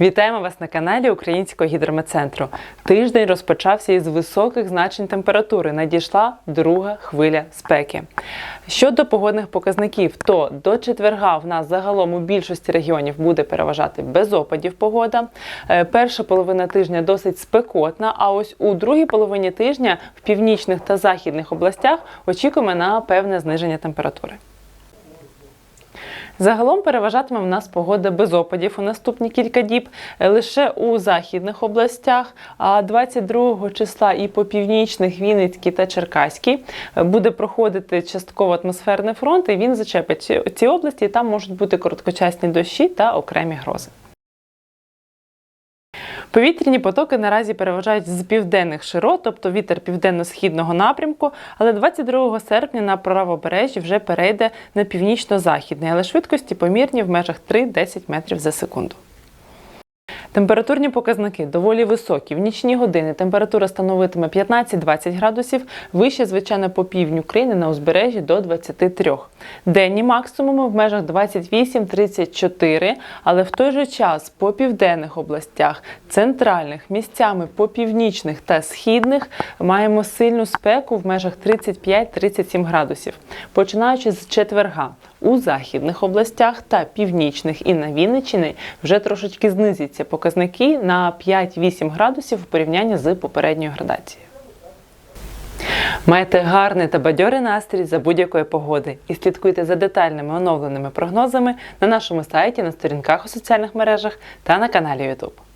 Вітаємо вас на каналі Українського гідрометцентру. Тиждень розпочався із високих значень температури. Надійшла друга хвиля спеки. Щодо погодних показників, то до четверга в нас загалом у більшості регіонів буде переважати без опадів погода. Е, Перша половина тижня досить спекотна. А ось у другій половині тижня в північних та західних областях очікуємо на певне зниження температури. Загалом переважатиме в нас погода без опадів у наступні кілька діб е, лише у західних областях. А 22 числа і по північних Вінницькій та Черкаській е, буде проходити частково атмосферний фронт, і він зачепить ці- ці області. і Там можуть бути короткочасні дощі та окремі грози. Повітряні потоки наразі переважають з південних широт, тобто вітер південно-східного напрямку, але 22 серпня на правобережжі вже перейде на північно-західний, але швидкості помірні в межах 3-10 метрів за секунду. Температурні показники доволі високі. В нічні години температура становитиме 15-20 градусів, вище, звичайно, по півдню країни на узбережжі до 23. Денні максимуми в межах 28-34, але в той же час по південних областях, центральних, місцями по північних та східних маємо сильну спеку в межах 35-37 градусів. Починаючи з четверга у західних областях та північних і на Вінниччині вже трошечки знизяться показники на 5-8 градусів в порівнянні з попередньою градацією. Майте гарний та бадьорий настрій за будь-якої погоди і слідкуйте за детальними оновленими прогнозами на нашому сайті, на сторінках у соціальних мережах та на каналі YouTube.